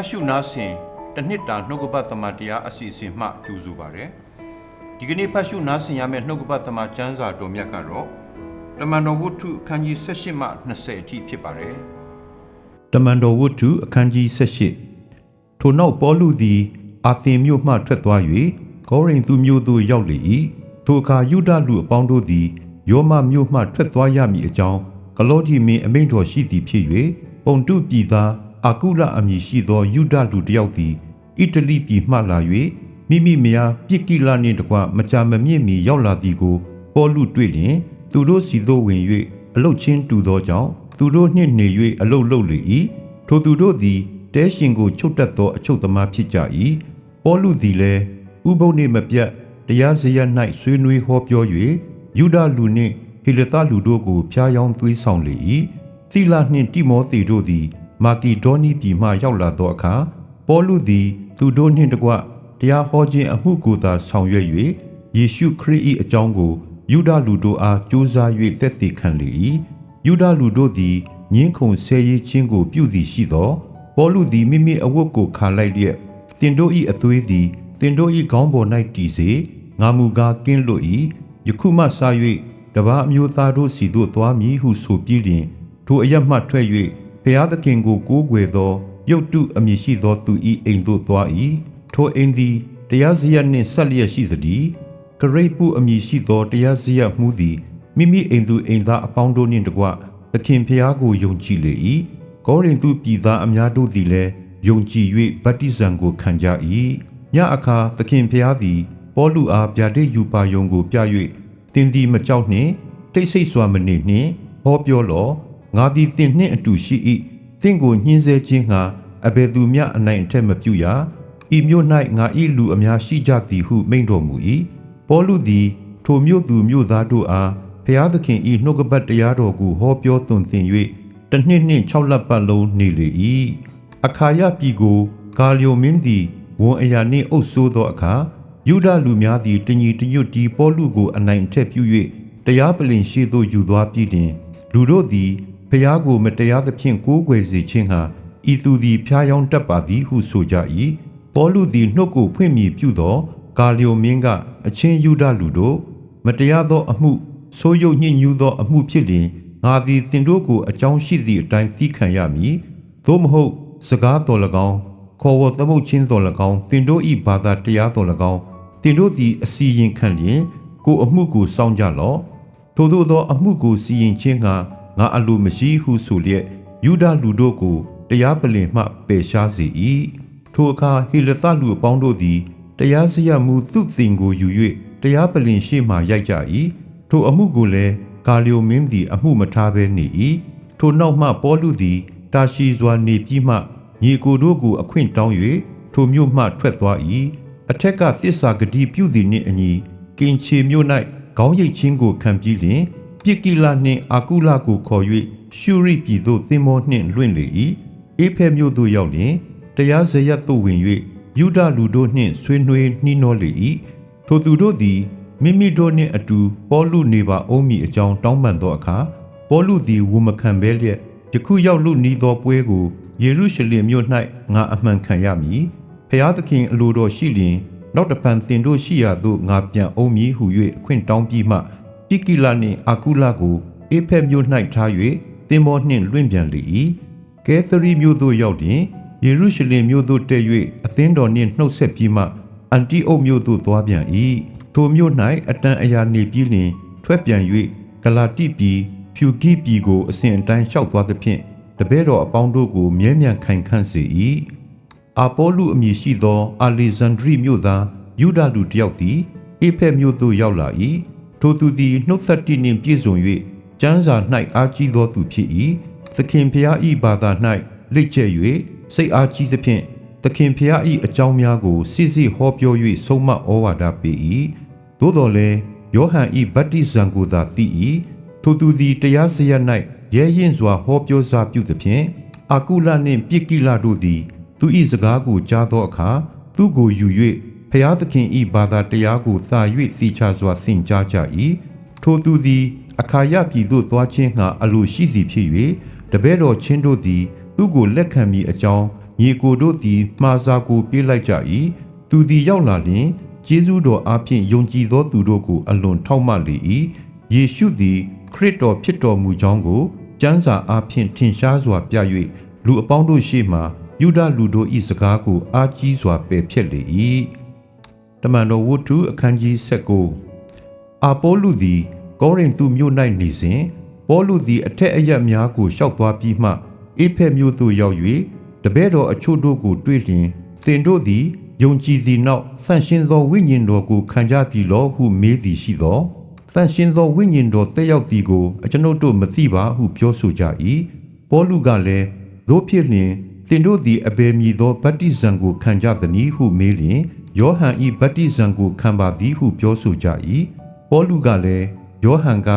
တ်ရှုနားဆင်တစ်နှစ်တာနှုတ်ကပတ်သမတရားအစီအစဉ်မှကြိုဆိုပါရယ်ဒီကနေ့ဖတ်ရှုနားဆင်ရမယ့်နှုတ်ကပတ်သမကျမ်းစာတော်မြတ်ကတော့တမန်တော်ဝတ္ထုအခန်းကြီး18မှ20အထိဖြစ်ပါတယ်တမန်တော်ဝတ္ထုအခန်းကြီး18ထိုနောက်ပေါလုသည် အာသင်မြို့မှထွက်သွား၍ကောရိန္သုမြို့သို့ရောက်လေ၏ထိုအခါယုဒလူအပေါင်းတို့သည်ယောမမြို့မှထွက်သွားရမည်အကြောင်းကလောဒီမင်းအမိန့်တော်ရှိသည်ဖြစ်၍ပုံတုပြည်သား အာကုလအမည်ရှိသောယုဒလူတစ်ယောက်သည်ဣတလိပြည်မှလာ၍မိမိမယားပြစ်ကိလနှင့်တကွမကြာမမြင့်မီရောက်လာသည်ကိုပေါလုတွေ့လျင်သူတို့စီသို့ဝင်၍အလုတ်ချင်းတူသောကြောင့်သူတို့နှင့်နေ၍အလုတ်လုတ်လေ၏ထိုသူတို့သည်တဲရှင်ကိုချုပ်တတ်သောအချုပ်သမားဖြစ်ကြ၏ပေါလုသည်လည်းဥပုပ်နှင့်မပြတ်တရားစရ၌ဆွေးနွေးဟောပြော၍ယူဒလူနှင့်ဟေလသလူတို့ကိုဖျားယောင်းသွေးဆောင်လေ၏သီလနှင့်တိမောသေတို့သည် မာကီဒေါနီပြည်မှရောက်လာသောအခါပေါလုသည် သူတို့နှင့်တကွတရားဟောခြင်းအမှုကိုသာဆောင်ရွက်၍ယေရှုခရစ်၏အကြောင်းကိုယူဒလူတို့အားကြိုးစား၍သက်သေခံလေ၏ယူဒလူတို့သည်ညင်းခုန်ဆဲရေးခြင်းကိုပြုသည်ရှိသောပေါလုသည်မိမိအဝတ်ကိုခါလိုက်လျက်တင်တို့၏အသွေးသည်တင်တို့၏ခေါင်းပေါ်၌တည်စေငါမူကားကင်းလွတ်၏ယခုမှစ၍တပါအမျိုးသားတို့စီသို့သွားမည်ဟုဆိုပြီးလျင်ထိုအရမှထွက်၍ ဖျားသခင်ကိုကိုးကွယ်သောရုတ်တုအမည်ရှိသောသူ၏အိမ်သို့သွား၏ထိုအိမ်သည်တရားစရနှင့်ဆက်လျက်ရှိသည်ဂရိတ်ပုအမည်ရှိသောတရားစရမှုသည်မိမိအိမ်သူအိမ်သားအပေါင်းတို့နှင့်တကွသခင်ဖျားကိုယုံကြည်လေ၏ကောရိန္သုပြည်သားအများတို့သည်လည်းယုံကြည်၍ဗတ္တိဇံကိုခံကြ၏ညအခါသခင်ဖျားသည်ပေါလုအားဗျာဒိတ်ယူပါယုံကိုပြ၍သင်သည်မကြောက်နှင့်တိတ်ဆိတ်စွာမနေနှင့်ဟောပြောလော့ ငါသည်သင်နှင့်အတူရှိ၏သင်ကိုညှင်းဆဲခြင်းငှာအဘယ်သူမျှအနိုင်အထက်မပြုရဤမြို့၌ငါ၏လူအများရှိကြသည်ဟုမိန့်တော်မူ၏ပေါလုသည်ထိုမြို့သူမြို့သားတို့အားဖျားသခင်၏နှုတ်ကပတ်တရားတော်ကိုဟောပြောသွန်သင်၍တနှစ်နှင့်၆လပတ်လုံးနေလေ၏အခါယပြည်ကိုဂါလျိုမင်းသည်ဝန်အရာနှင့်အုပ်ဆိုးသောအခါယုဒလူများသည်တညီတညွတ်တီပေါလုကိုအနိုင်အထက်ပြု၍တရားပလင်ရှိသို့ယူသွားပြီးတွင်လူတို့သည် ဖျားကိုမတရားသဖြင့်ကိုးကွယ်စေခြင်းဟာဤသူသည်ဖျားယောင်းတတ်ပါသည်ဟုဆိုကြ၏ပေါလုသည်နှုတ်ကိုဖွင့်မြည်ပြုသောဂါလျိုမင်းကအချင်းယူဒလူတို့မတရားသောအမှုဆိုးရုပ်ညှဉ်းညူးသောအမှုဖြစ်လျင်ငါသည်သင်တို့ကိုအကြောင်းရှိသည့်အတိုင်းသိခံရမည်သို့မဟုတ်စကားတော်၎င်းခေါ်ဝေါ်သမုတ်ချင်းတော်၎င်းသင်တို့၏ဘာသာတရားတော်၎င်းသင်တို့သည်အစီရင်ခံလျင်ကိုအမှုကိုစောင့်ကြလော့ထို့သောသောအမှုကိုစီရင်ခြင်းက ငါအလိုမရှိဟုဆိုလျက်ယူဒလူတို့ကိုတရားပလင်မှပယ်ရှားစေ၏ထိုအခါဟေလသလူအပေါင်းတို့သည်တရားစရမှုသူသင်ကိုယူ၍တရားပလင်ရှေ့မှရိုက်ကြ၏ထိုအမှုကိုလည်းဂါလျိုမင်းသည် အမှုမထားဘဲနေ၏ထိုနောက်မှပေါလုသည်တာရှိစွာနေပြီးမှညီကိုတို့ကိုအခွင့်တောင်း၍ထိုမြို့မှထွက်သွား၏အထက်ကသစ္စာဂတိပြုသည်နှင့်အညီကင်ချေမြို့၌ခေါင်းရိပ်ချင်းကိုခံပြီးလျင် ပြစ်ကိလနှင့်အာကုလကိုခေါ်၍ရှုရိပြည်သို့သင်္ဘောနှင့်လွင့်လေ၏အေဖဲမြို့သို့ရောက်လျင်တရားဇရက်သို့ဝင်၍ယူဒလူတို့နှင့်ဆွေးနွေးနှီးနှောလေ၏ထိုသူတို့သည်မိမိတို့နှင့်အတူပေါလုနေပါအုံးမီအကြောင်းတောင်းပန်သောအခါပေါလုသည်ဝမခံဘဲလျက်ယခုရောက်လူနီးသောပွဲကိုယေရုရှလင်မြို့၌ငါအမှန်ခံရမည်ဖျားသခင်အလိုတော်ရှိလျင် နောက်တပံသင်တို့ရှိရာသို့ငါပြန်အုံးမည်ဟု၍အခွင့်တောင်းပြီးမှ ပိကိလနှင့်အာကုလကိုအေဖက်မြို့၌ထား၍သင်္ဘောနှင့်လွင့်ပြန်လေ၏ကဲသရီမြို့သို့ရောက်တွင်ယေရုရှလင်မြို့သို့တက်၍အသင်းတော်နှင့်နှုတ်ဆက်ပြီးမှအန်တီအုတ်မြို့သို့သွားပြန်၏ထိုမြို့၌အတန်အရာနေပြီးလျှင် ထွက်ပြန်၍ဂလာတိပြည်ဖြူဂိပြည်ကိုအစဉ်အတိုင်းလျှောက်သွားသဖြင့်တပည့်တော်အပေါင်းတို့ကိုမြဲမြံခိုင်ခန့်စေ၏အာပေါလုအမည်ရှိသော အာလေဇန်ဒရိမြို့သားယူဒလူတစ်ယောက်သည်အေဖက်မြို့သို့ရောက်လာ၏ ထိုသူသည်နှုတ်ဆက်တည်နှင့်ပြည့်စုံ၍ကျမ်းစာ၌အားကြီးသောသူဖြစ်၏သခင်ဖျား၏ဘာသာ၌လက်ကျက်၍စိတ်အားကြီးသဖြင့်သခင်ဖျား၏အကြောင်းများကိုစစ်စစ်ဟောပြော၍ဆုံးမဩဝါဒပေး၏သို့တော်လည်းယောဟန်၏ဗတ္တိဇံကိုသာသိ၏ထိုသူသည်တရားစရ၌ရဲရင်စွာဟောပြောစားပြုသဖြင့်အာကုလနှင့်ပြစ်ကိလတို့သည် သူ၏စကားကိုကြားသောအခါသူကိုယူ၍ ဖျားသခင်၏ဘာသာတရားကိုသာ၍သိချစွာသင်ကြားကြ၏ထိုသူသည်အခါယပြည်သို့သွားခြင်းငှာအလိုရှိသည်ဖြစ်၍တပည့်တော်ချင်းတို့သည် သူ့ကိုလက်ခံမိအကြောင်းညီကိုတို့သည်မှားစာကိုပြေးလိုက်ကြ၏သူသည်ရောက်လာလျင်ကျေးဇူးတော်အားဖြင့်ယုံကြည်သောသူတို့ကိုအလွန်ထောက်မလေ၏ယေရှုသည်ခရစ်တော်ဖြစ်တော်မူကြောင်းကိုကျမ်းစာအားဖြင့်ထင်ရှားစွာပြ၍လူအပေါင်းတို့ရှေ့မှယူဒလူတို့၏စကားကိုအားကြီးစွာပယ်ဖျက်လေ၏တ မန်တော်ဝတ္ထုအခန်းကြီး19အာပေါလုသည် ကောရိန္သုမြို့၌နေစဉ်ပေါလုသည်အထက်အရက်များကိုရှောက်သွားပြီးမှအေဖက်မြို့သို့ရောက်၍တပည့်တော်အချို့တို့ကိုတွေ့လျင်သင်တို့သည်ယုံကြည်သည်နောက်ဆန့်ရှင်းသောဝိညာဉ်တော်ကိုခံကြပြီလောဟုမေးသည်ရှိသောဆန့်ရှင်းသောဝိညာဉ်တော်တက်ရောက်သည်ကိုအကျွန်ုပ်တို့မသိပါဟုပြောဆိုကြ၏ပေါလုကလည်းသို့ဖြစ်လျင်သင်တို့သည်အဘယ်မည်သောဗတ္တိဇံကိုခံကြသနည်းဟုမေးလျင် ယောဟန်၏ဗတ္တိဇံကိုခံပါသည်ဟုပြောဆိုကြ၏ပေါလုကလည်းယောဟန်က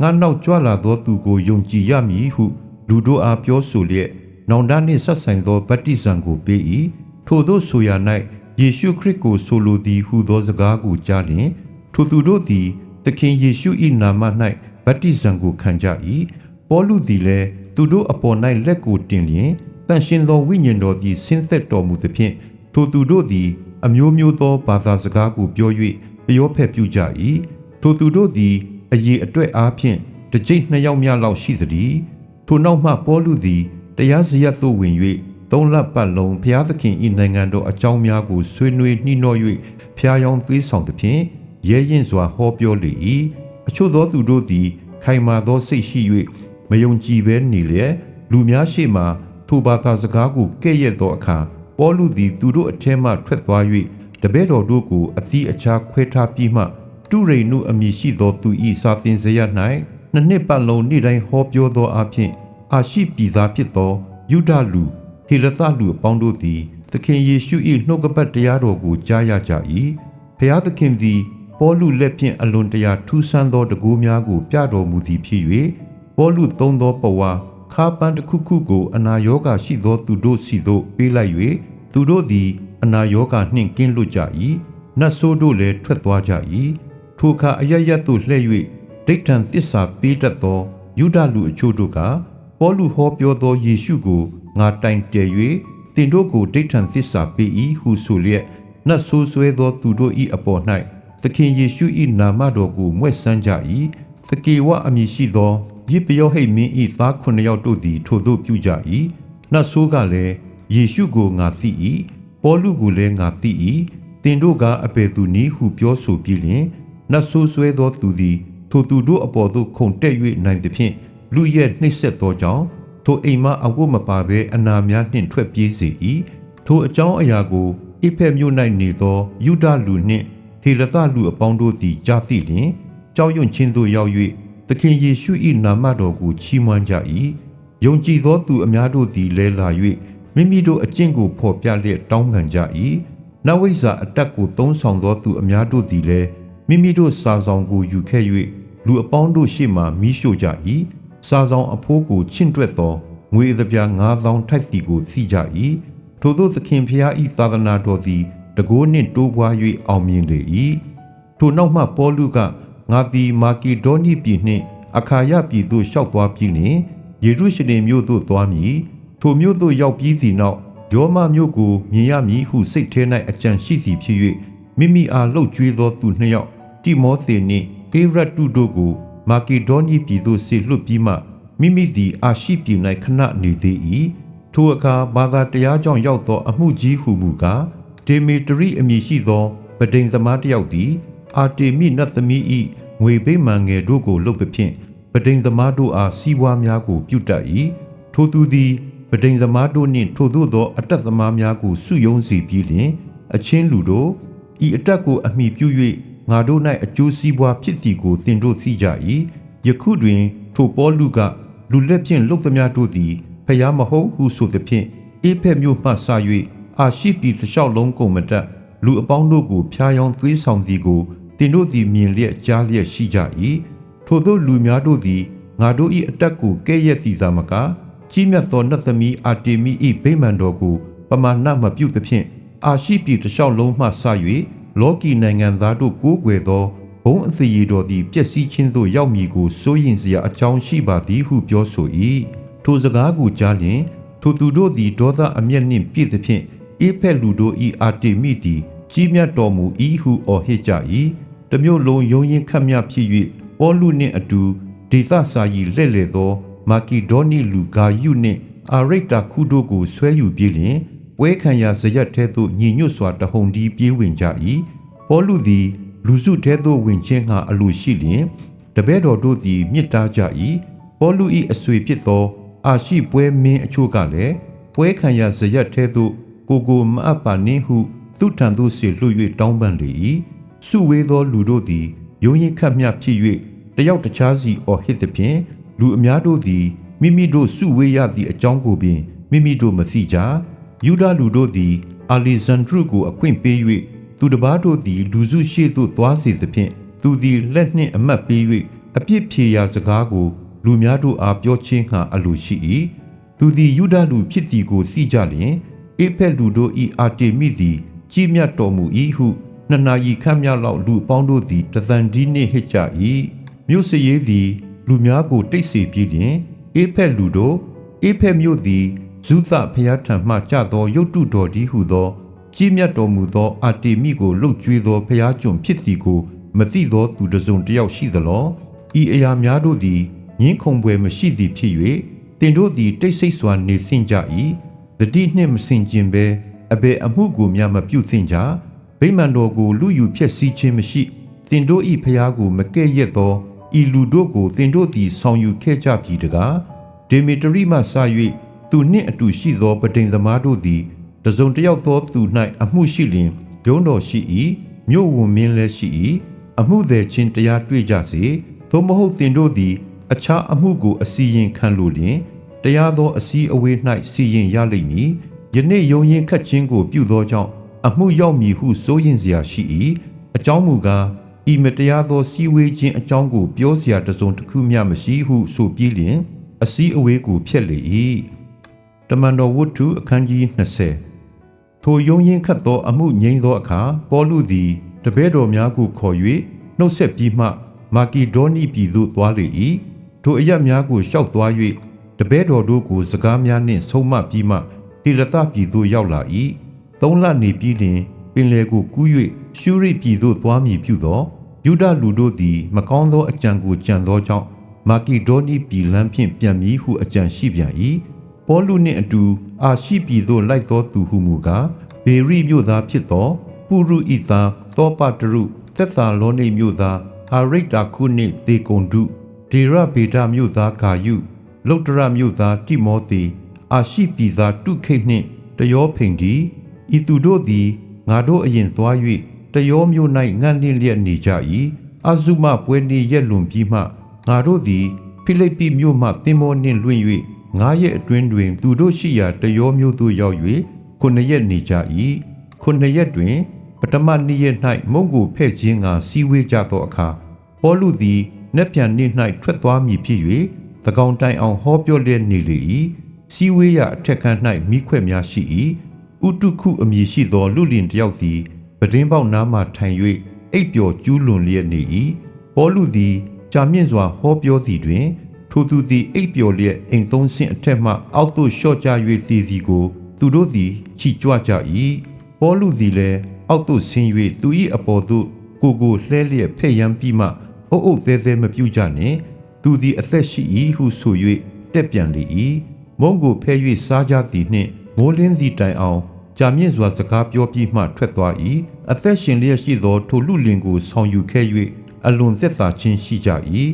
ငါနောက်ကြွလာသောသူကိုယုံကြည်ရမည်ဟုလူတို့အားပြောဆိုလျက်နောင်တနှင့်ဆက်ဆိုင်သောဗတ္တိဇံကိုပေး၏ထို့သောဆိုရာ၌ယေရှုခရစ်ကိုဆိုလိုသည်ဟုသောစကားကိုကြားလျင်ထိုသူတို့သည်သခင်ယေရှု၏နာမ၌ဗတ္တိဇံကိုခံကြ၏ပေါလုသည်လည်းသူတို့အပေါ်၌လက်ကိုတင်လျင်တန်ရှင်သောဝိညာဉ်တော်သည်ဆင်းသက်တော်မူသဖြင့်ထိုသူတို့သည် အမျိုးမျိုးသောဘာသာစကားကိုပြော၍ပြောဖက်ပြုကြ၏ထိုသူတို့သည်အရေးအတွက်အားဖြင့်တစ်ကြိမ်နှစ်ယောက်များလောက်ရှိသည်ထိုနောက်မှပေါလုသည်တရားစရက်သို့ဝင်၍သုံးလပတ်လုံးဘုရားသခင်၏နိုင်ငံတော်အကြောင်းများကိုဆွေးနွေးနှီးနှော၍ဖျားယောင်းသွေးဆောင်သဖြင့်ရဲရင်စွာဟောပြောလေ၏အချို့သောသူတို့သည် ခိုင်မာသောစိတ်ရှိ၍မယုံကြည်ဘဲနေလျက်လူများရှေ့မှထိုဘာသာစကားကိုကဲ့ရဲ့သောအခါ ပေါလုသည်သူတို့အထက်မှထွက်သွား၍တပည့်တော်တို့ကိုအသီးအခြားခွဲထားပြီးမှတုရိနုအမည်ရှိသောသူ၏စာသင်စရ၌နှစ်နှစ်ပတ်လုံးနေ့တိုင်းဟောပြောသောအဖြစ်အာရှိပြည်သားဖြစ်သောယုဒလူဟေလသလူအပေါင်းတို့သည်သခင်ယေရှု၏နှုတ်ကပတ်တရားတော်ကိုကြားရကြ၏ဖျားသခင်သည်ပေါလုလက်ဖြင့်အလွန်တရာထူးဆန်းသောတကူများကိုပြတော်မူသည်ဖြစ်၍ပေါလုသုံးသောပဝါ ခါပန်းတစ်ခုခုကိုအနာရောဂါရှိသောသူတို့စီသို့ပေးလိုက်၍သူတို့သည် အနာရောဂါနှင့်ကင်းလွတ်ကြ၏နတ်ဆိုးတို့လည်းထွက်သွားကြ၏ထိုအခါအရရတ်သို့လှည့်၍ဒိဋ္ဌံသစ္စာပေးတတ်သောယူဒလူအချို့တို့ကပေါလုဟောပြောသောယေရှုကိုငါတိုင်တယ်၍တင်တို့ကိုဒိဋ္ဌံသစ္စာပေး၏ဟုဆိုလျက်နတ်ဆိုးဆွဲသောသူတို့၏အပေါ်၌သခင်ယေရှု၏နာမတော်ကိုမွဲ့ဆန်းကြ၏သကေဝအမည်ရှိသော ယေပယောဟိတ်မင်း၏သားခုနှစ်ယောက်တို့သည် ထိုသို့ပြုကြ၏နတ်ဆိုးကလည်းယေရှုကိုငါသိ၏ပေါလုကိုလည်းငါသိ၏တင်တို့ကအဘယ်သူနည်းဟုပြောဆိုပြီးလျှင်နတ်ဆိုးဆွဲသောသူသည် ထိုသူတို့အပေါ်သို့ခုန်တက်၍နိုင်သည်ဖြင့်လူရဲ့နှိပ်စက်သောကြောင့်ထိုအိမ်မှအဝတ်မပါဘဲအနာများနှင့်ထွက်ပြေးစေ၏ထိုအကြောင်းအရာကိုအိဖက်မြို့၌နေသောယူဒလူနှင့်ဟေလသလူအပေါင်းတို့သည်ကြားသိလျင်ကြောက်ရွံ့ခြင်းသို့ရောက်၍သ ခင်ယေရှု၏နာမတော်ကိုချီးမွမ်းကြ၏ယုံကြည်သောသူအများတို့သည်လဲလာ၍မိမိတို့အကျင့်ကိုဖော်ပြလျက်တောင်းပန်ကြ၏နဝိဇ္ဇာအတက်ကိုသုံးဆောင်သောသူအများတို့သည်လည်းမိမိတို့စာဆောင်ကိုယူခဲ့၍လူအပေါင်းတို့ရှေ့မှမိရှို့ကြ၏စာဆောင်အဖိုးကိုချင့်တွက်သောငွေသပြား9000ထိုက်စီကိုစီကြ၏ထို့သောသခင်ဖျား၏သာသနာတော်သည်တကိုးနှင့်တိုးပွား၍အောင်မြင်လေ၏ထိုနောက်မှပေါလုက ငါသည်မာကီဒေါနိပြည်နှင့်အခါယပြည်သို့လျှောက်သွားပြီးလျှင်ယေရုရှလင်မြို့သို့သွားမည်ထိုမြို့သို့ရောက်ပြီးစီနောက်ယောမမြို့ကိုမြင်ရမည်ဟုစိတ်ထဲ၌အကြံရှိစီဖြစ်၍မိမိအားလှုပ်ကြွေးသောသူနှစ်ယောက်တိမောသေနှင့်ပေရတုတို့ကိုမာကီဒေါနီပြည်သို့ဆေလွတ်ပြီးမှမိမိသည်အာရှိပြည်၌ခဏနေသေး၏ထိုအခါဘာသာတရားကြောင့်ရောက်သော အမှုကြီးဟုမူကားဒေမီတရီအမည်ရှိသောဗဒိန်သမားတစ်ယောက်သည် အာတေမိနတ်သမီး၏ ငွေပိမှန်ငယ်တို့ကိုလှုပ်သဖြင့်ဗဒိန်သမားတို့အားစီးပွားများကိုပြုတ်တတ်၏ထိုသူသည်ဗဒိန်သမားတို့နှင့်ထိုသို့သောအတက်သမားများကိုစုယုံစီပြီးလျှင်အချင်းလူတို့ဤအတက်ကိုအမိပြု၍ငါတို့၌အကျိုးစီးပွားဖြစ်စီကိုသင်တို့သိကြ၏ယခုတွင် ထိုပေါလုကလူလက်ဖြင့်လှုပ်သမျှတို့သည်ဖျားမဟုတ်ဟုဆိုသဖြင့်အေဖက်မြို့မှဆ၍အာရှိပြည်တစ်လျှောက်လုံးကုန်မတက်လူအပေါင်းတို့ကိုဖျားယောင်းသွေးဆောင်သည်ကိုတ င်တို့သည်မြင်လျက်ကြားလျက်ရှိကြ၏ထို့သောလူများတို့သည်ငါတို့၏အတက်ကိုကဲ့ရဲ့စီစားမကကြီးမြတ်သောနတ်သမီးအာတေမိ၏ဗိမာန်တော်ကိုပမာဏမပြုသဖြင့်အာရှိပြည်တစ်လျှောက်လုံးမှဆ၍လောကီနိုင်ငံသားတို့ကိုးကွယ်သောဘုံအစီရီတော်သည်ပျက်စီးခြင်းသို့ရောက်မည်ကိုစိုးရင်စရာအကြောင်းရှိပါသည်ဟုပြောဆို၏ထိုစကားကိုကြားလျင်ထိုသူတို့သည်ဒေါသအမျက်နှင့်ပြည့်သဖြင့်အေဖက်လူတို့ဤအာတေမိသည်ကြီးမြတ်တော်မူ၏ဟုအော်ဟစ်ကြ၏ တမျိုးလုံးယုံရင်ခတ်မြဖြစ်၍ပေါလုနှင့်အတူဒေသစာယီလက်လေသော မာကီဒေါနီလူဂါယုနှင့်အာရိတ္တာခုတို့ကိုဆွဲယူပြီးလျှင်ပွဲခံရာဇရက်ထဲသို့ညီညွတ်စွာတဟုန်ဒီပြေးဝင်ကြ၏ပေါလုသည် လူစုထဲသို့ဝင်ခြင်းဟာအလိုရှိလျင်တပည့်တော်တို့သည်မြစ်တားကြ၏ပေါလု၏အဆွေဖြစ်သော အာရှိပွဲမင်းအချို့ကလည်းပွဲခံရာဇရက်ထဲသို့ကိုကိုမအပ်ပါနှင့်ဟုသူထံသို့ဆေလွှတ်၍တောင်းပန်လေ၏ စုဝေးသောလူတို့သည်ယုံရင်ခတ်မြဖြစ်၍တယောက်တခြားစီအော်ဟစ်သည်ဖြင့်လူအများတို့သည်မိမိတို့စုဝေးရသည့်အကြောင်းကိုပင်မိမိတို့မသိကြယူဒလူတို့သည်အာလီဇန်ဒရုကိုအခွင့်ပေး၍သူတစ်ပါးတို့သည်လူစုရှေ့သို့သွားစေသဖြင့်သူသည်လက်နှင့်အမတ်ပေး၍အပြစ်ဖြေရာစကားကိုလူများတို့အားပြောခြင်းဟံအလိုရှိ၏သူသည်ယူဒလူဖြစ်သည်ကိုသိကြလျင်အေဖက်လူတို့၏အာတေမိသည်ကြီးမြတ်တော်မူ၏ဟု နှစ်နာရီခန့်မြလောက်လူအပေါင်းတို့သည်တသန်ဒီနှင့်ဟစ်ကြ၏မြို့စရေးသည် လူများကိုတိတ်ဆိတ်ပြီးလျင်အေဖက်လူတို့အေဖက်မြို့သည်ဇုသဖျားထံမှကြသောရုတ်တုတော်ဒီဟုသောကြီးမြတ်တော်မူသောအာတေမိကိုလှုပ်ကြွေးသောဖျားကျွန်ဖြစ်သည်ကိုမသိသောသူတစ်စုံတစ်ယောက်ရှိသလောဤအရာများတို့သည်ငင်းခုန်ပွဲမရှိသည်ဖြစ်၍တင်တို့သည်တိတ်ဆိတ်စွာနေဆင့်ကြ၏တတိနှင့်မစင်ကျင်ဘဲအဘယ်အမှုကိုများမပြုသင့်ကြ ဗိမာန်တော်ကိုလူယူဖြက်စီးခြင်းမရှိတင်တို့ဤဖျားကိုမကဲ့ရဲ့သောဤလူတို့ကိုတင်တို့သည်ဆောင်ယူခဲ့ကြပြီတကားဒေမီတရီမှစ၍သူနှင့်အတူရှိသောပဒိန်သမားတို့သည်တစုံတစ်ယောက်သောသူ၌အမှုရှိလျင်ဘုံတော်ရှိ၏မြို့ဝန်မင်းလည်းရှိ၏အမှုသည်ချင်းတရားတွေ့ကြစေသို့မဟုတ်တင်တို့သည် အခြားအမှုကိုအစီရင်ခံလိုလျင်တရားသောအစည်းအဝေး၌စီရင်ရလိမ့်မည်ယနေ့ယုံရင်ခတ်ခြင်းကိုပြုသောကြောင့် အမှုရောက်မည်ဟုစိုးရင်စရာရှိ၏အကြောင်းမူကားဤမတရားသောစီဝေးခြင်းအကြောင်းကိုပြောစရာတစုံတစ်ခုမျှမရှိဟုဆိုပြီးလျင် အစည်းအဝေးကိုဖျက်လေ၏တမန်တော်ဝတ္ထုအခန်းကြီး20ထိုယုံရင်ခတ်သောအမှုငြိမ်းသောအခါပေါလုသည်တပည့်တော်များကိုခေါ်၍နှုတ်ဆက်ပြီးမှမာကီဒေါနိပြည်သို့သွားလေ၏ထိုအရများကိုရှောက်သွား၍တပည့်တော်တို့ကိုစကားများနှင့်ဆုံးမပြီးမှဟေလသပြည်သို့ရောက်လာ၏ သုံးလနေပြီးလျှင်ပင်လယ်ကိုကူး၍ရှုရိပြည်သို့သွားမည်ပြုသောယူဒလူတို့သည် မကောင်းသောအကြံကိုကြံသောကြောင့်မာကီဒေါနိပြည်လမ်းဖြင့်ပြန်မည်ဟုအကြံရှိပြန်၏ပေါလုနှင့်အတူအာရှိပြည်သို့လိုက်သောသူဟုမူကားဘေရိမြို့သားဖြစ်သောပုရုဣသားသောပတရုသက်သာလောနိမြို့သားအာရိတ္တာခုနှင့်ဒေကုံဒုဒေရဗေဒမြို့သားဂါယုလုတ္တရမြို့သားတိမောသေအာရှိပြည်သားတုခိတ်နှင့်တယောဖိန်ဒီ ဤသူတို့သည်ငါတို့အရင်သွား၍တယောမျိုး၌ငန့်လင့်လျက်နေကြ၏အဇုမပွဲနေရက်လွန်ပြီးမှငါတို့သည်ဖိလိပ္ပိမြို့မှသင်္ဘောနှင့်လွင့်၍ငါးရက်အတွင်းတွင် သူတို့ရှိရာတယောမျိုးသို့ရောက်၍ခုနှစ်ရက်နေကြ၏ခုနှစ်ရက်တွင်ပထမနေ့ရက်၌မုံကိုဖဲ့ခြင်းကစီဝေးကြသောအခါပေါလုသည်နက်ပြန်နေ့၌ထွက်သွားမည်ဖြစ်၍သကောင်တိုင်အောင်ဟောပြောလျက်နေလေ၏စီဝေးရအထက်ခန်း၌မိခွက်များရှိ၏ ဥတုခုအမည်ရှိသောလူလင်တယောက်သည်ပဒင်းပေါက်နားမှထိုင်၍အိပ်ပျော်ကျူးလွန်လျက်နေ၏ပေါလုသည်ကြာမြင့်စွာဟောပြောသည်တွင် ထိုသူသည်အိပ်ပျော်လျက်အိမ်သုံးဆင့်အထက်မှအောက်သို့လျှော့ချ၍စီစီကို သူတို့သည်ချီကြွကြ၏ပေါလုသည်လည်းအောက်သို့ဆင်း၍သူ၏အပေါ်သို့ကိုကိုလှဲလျက်ဖဲ့ရန်ပြီးမှအုပ်အုပ်သေးသေးမပြုကြနှင့်သူသည်အသက်ရှိ၏ဟုဆို၍တက်ပြန်လေ၏မုံကိုဖဲ၍စားကြသည်နှင့်မိုးလင်းစီတိုင်အောင် ကြာမြင့်စွာစကားပြောပြီးမှထွက်သွား၏အသက်ရှင်လျက်ရှိသောထိုလူလင်ကိုဆောင်ယူခဲ့၍အလွန်သက်သာခြင်းရှိကြ၏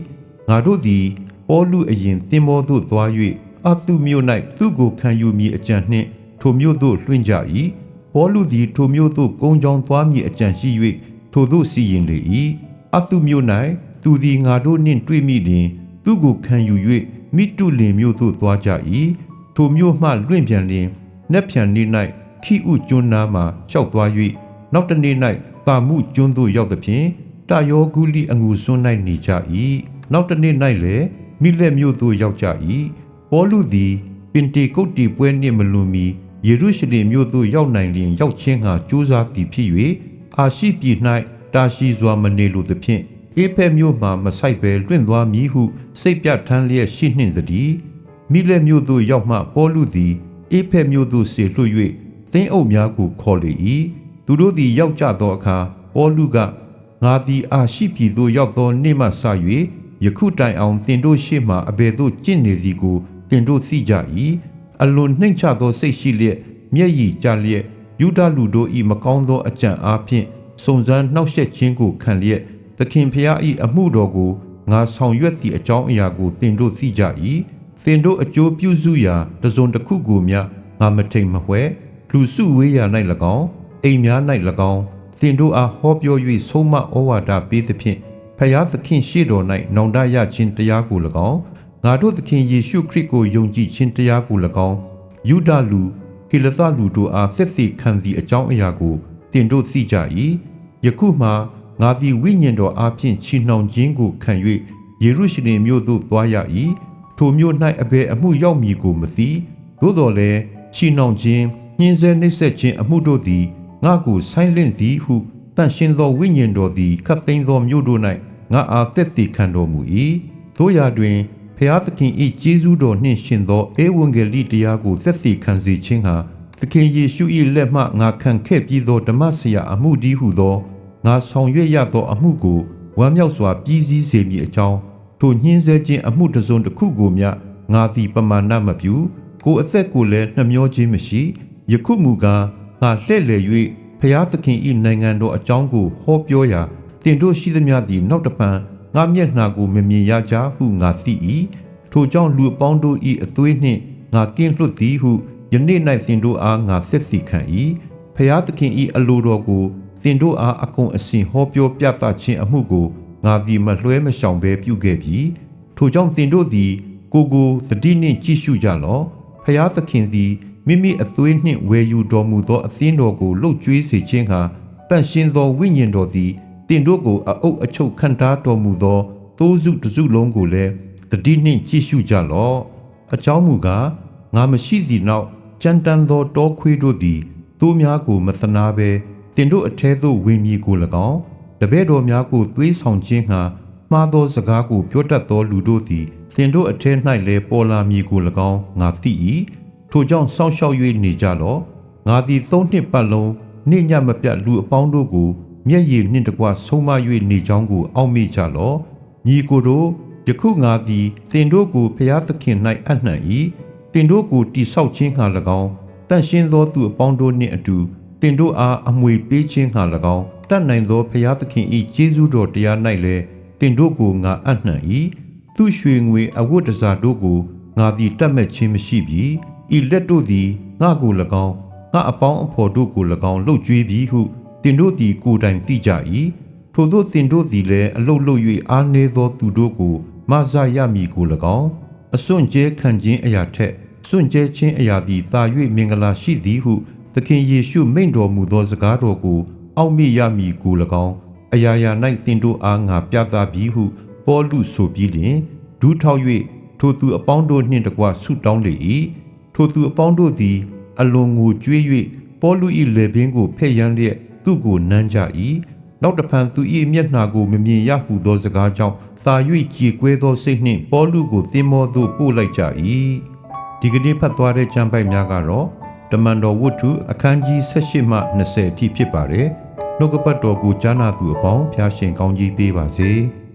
ငါတို့သည်ပေါလုအရင်သင်္ဘောသို့သွား၍အသုမြို့၌သူ့ကိုခံယူမည်အကြံနှင့်ထိုမြို့သို့လွှင့်ကြ၏ပေါလုသည်ထိုမြို့သို့ကုန်းချောင်းသွားမည်အကြံရှိ၍ထိုသို့စီရင်လေ၏အသုမြို့၌သူသည်ငါတို့နှင့်တွေ့မိလျင်သူ့ကိုခံယူ၍မိတုလင်မြို့သို့သွားကြ၏ထိုမြို့မှလွင့်ပြန်လျင်နက်ဖြန်နေ့၌ ခိဥကျွန်းနားမှလျှောက်သွား၍နောက်တနေ့၌တာမှုကျွန်းသို့ရောက်သဖြင့်တယောဂုလိအငူစွန်း၌နေကြ၏နောက်တနေ့၌လည်းမိလက်မြို့သို့ရောက်ကြ၏ပေါလုသည်ပင်တေကုတ်တီပွဲနှင့်မလွန်မီယေရုရှလင်မြို့သို့ရောက်နိုင်လျင်ရောက်ခြင်းဟာကြိုးစားသည်ဖြစ်၍အာရှိပြည်၌တာရှိစွာမနေလိုသဖြင့်အေဖဲမြို့မှမဆိုင်ပဲလွင့်သွားမည်ဟု စိတ်ပြထမ်းလျက်ရှိနှင့်သည်မိလက်မြို့သို့ရောက်မှပေါလုသည်အေဖက်မြို့သို့ဆေလွှတ်၍ သင်းအုပ်များကိုခေါ်လေ၏သူတို့သည်ရောက်ကြသောအခါပေါလုကငါသည်အာရှိပြည်သို့ရောက်သောနေ့မှစ၍ယခုတိုင်အောင်သင်တို့ရှေ့မှအဘယ်သို့ကျင့်နေစီကိုသင်တို့သိကြ၏အလွန်နှိမ့်ချသောစိတ်ရှိလျက်မျက်ရည်ကျလျက်ယူဒလူတို့၏မကောင်းသောအကြံအားဖြင့်စုံစမ်းနှောက်ယှက်ခြင်းကိုခံလျက်သခင်ဖျား၏အမှုတော်ကိုငါဆောင်ရွက်သည့်အကြောင်းအရာကိုသင်တို့သိကြ၏သင်တို့အကျိုးပြုစုရာတစုံတစ်ခုကိုမျှငါမထိန်မဝဲ လူစုဝေးရာ၌၎င်းအိမ်များ၌၎င်းသင်တို့အားဟောပြော၍ဆုံးမဩဝါဒပေးသဖြင့်ဖျားသခင်ရှေ့တော်၌နောင်တရခြင်းတရားကို၎င်းငါတို့သခင်ယေရှုခရစ်ကိုယုံကြည်ခြင်းတရားကို၎င်းယူဒလူဟေလသလူတို့အားဆက်စီခံစီအကြောင်းအရာကိုသင်တို့သိကြ၏ယခုမှငါသည်ဝိညာဉ်တော်အားဖြင့်ချီနှောင်ခြင်းကိုခံ၍ယေရုရှလင်မြို့သို့သွားရ၏ထိုမြို့၌အဘယ်အမှုရောက်မည်ကိုမသိသို့တော်လည်းချီနှောင်ခြင်း ညှင်းဆဲနှိပ်စက်ခြင်းအမှုတို့သည်ငါကိုဆိုင်းလင့်သည်ဟုတန်ရှင်သောဝိညာဉ်တော်သည်ခတ်သိမ်းသောမြို့တို့၌ငါအားသက်သေခံတော်မူ၏တို့ရာတွင်ဖျားသခင်၏ကျေးဇူးတော်နှင့်ရှင်သောဧဝံဂေလိတရားကိုသက်သေခံစေခြင်းဟာသခင်ယေရှု၏လက်မှငါခံခဲ့ပြီးသောဓမ္မဆရာအမှုတည်းဟုသောငါဆောင်ရွက်ရသောအမှုကိုဝမ်းမြောက်စွာပြည်စည်းစေမည်အကြောင်းထိုညှင်းဆဲခြင်းအမှုတစ်စုံတစ်ခုကိုမျှငါသည်ပမာဏမပြုကိုယ်အသက်ကိုလည်းနှမျောခြင်းမရှိ ယခုမူကားငါလှဲ့လေ၍ဖျားသခင်၏နိုင်ငံတော်အကြောင်းကိုဟောပြောရာတင်တို့ရှိသမျှသည်နောက်တပံငါမျက်နှာကိုမမြင်ရကြဟုငါသိ၏ထိုကြောင့်လူအပေါင်းတို့၏အသွေးနှင့်ငါကင်းလွတ်သည်ဟုယနေ့၌သင်တို့အားငါဆက်စီခံ၏ဖျားသခင်၏အလိုတော်ကိုသင်တို့အားအကုန်အစင်ဟောပြောပြသခြင်းအမှုကိုငါသည်မလွှဲမရှောင်ဘဲပြုခဲ့ပြီထိုကြောင့်သင်တို့သည်ကိုကိုသတိနှင့်ကြည့်ရှုကြလော့ဖျားသခင်သည် မိမိအသွေးနှင့်ဝယ်ယူတော်မူသောအသင်းတော်ကိုလှုပ်ကြွေးစေခြင်းဟာတန်ရှင်သောဝိညာဉ်တော်သည်တင်တို့ကိုအအုပ်အချုပ်ခံထားတော်မူသောသိုးစုတစ်စုလုံးကိုလည်းတတိနှင့်ကြည့်ရှုကြလော့အကြောင်းမူကားငါမရှိစီနောက်ကြမ်းတမ်းသောတောခွေးတို့သည်သူများကိုမသနာဘဲတင်တို့အထဲသို့ဝင်မြည်ကို၎င်းတပည့်တော်များကိုသွေးဆောင်ခြင်းဟာမှားသောစကားကိုပြောတတ်သောလူတို့သည်တင်တို့အထဲ၌လည်းပေါ်လာမည်ကို၎င်းငါသိ၏ ထိုကြောင့်စောင့်ရှောက်၍နေကြလော့ငါသည်သုံးနှစ်ပတ်လုံးနေ့ညမပြတ်လူအပေါင်းတို့ကိုမျက်ရည်နှင့်တကွဆုံးမ၍နေကြောင်းကို အောက်မေ့ကြလော့ညီကိုတို့ယခုငါသည်သင်တို့ကိုဖျားသခင်၌အနှံ့၏တင်တို့ကိုတိဆောက်ခြင်းဟာ၎င်းတန်ရှင်းသောသူအပေါင်းတို့နှင့်အတူတင်တို့အားအမွေပေးခြင်းဟာ၎င်းတတ်နိုင်သောဖျားသခင်၏ကျေးဇူးတော်တရား၌လည်းတင်တို့ကိုငါအနှံ့၏သူရွှေငွေအဝတ်တစားတို့ကိုငါသည်တတ်မဲ့ခြင်းမရှိပြီ ဤလက်တို့သည်ငါကို၎င်းငါအပေါင်းအဖော်တို့ကို၎င်းလှုပ်ကြွေးပြီးဟုတင်တို့သည်ကိုယ်တိုင်သိကြ၏ထို့သောတင်တို့သည်လည်းအလုတ်လုတ်၍အားနည်းသောသူတို့ကိုမဆာရမည်ကို၎င်းအစွန့်ကျဲခံခြင်းအရာထက်စွန့်ကျဲခြင်းအရာသည်သာ၍မင်္ဂလာရှိသည်ဟုသခင်ယေရှုမိန့်တော်မူသောစကားတော်ကို အောက်မေ့ရမည်ကို၎င်းအရာရာ၌သင်တို့အားငါပြသပြီးဟုပေါလုဆိုပြီးလျှင်ဒူးထောက်၍ထိုသူအပေါင်းတို့နှင့်တကွဆုတောင်းလေ၏ ထိုသူအပေါင်းတို့သည် အလွန်ငိုကြွေး၍ပေါလု၏လေပင်ကိုဖဲ့ရန်လျက်သူ့ကိုနမ်းကြ၏နောက်တဖန်သူ၏မျက်နှာကိုမမြင်ရဟုသောစကားကြောင့်သာ၍ကြေကွဲသောစိတ်နှင့်ပေါလုကိုသင်္ဘောသို့ပို့လိုက်ကြ၏ဒီကနေ့ဖတ်သွားတဲ့ကျမ်းပိုက်များကတော့တမန်တော်ဝတ္ထုအခန်းကြီး18မှ20အထိဖြစ်ပါတယ်နှုတ်ကပတ်တော်ကိုကြားနာသူအပေါင်းဖျားရှင်ကောင်းကြီးပေးပါစေ။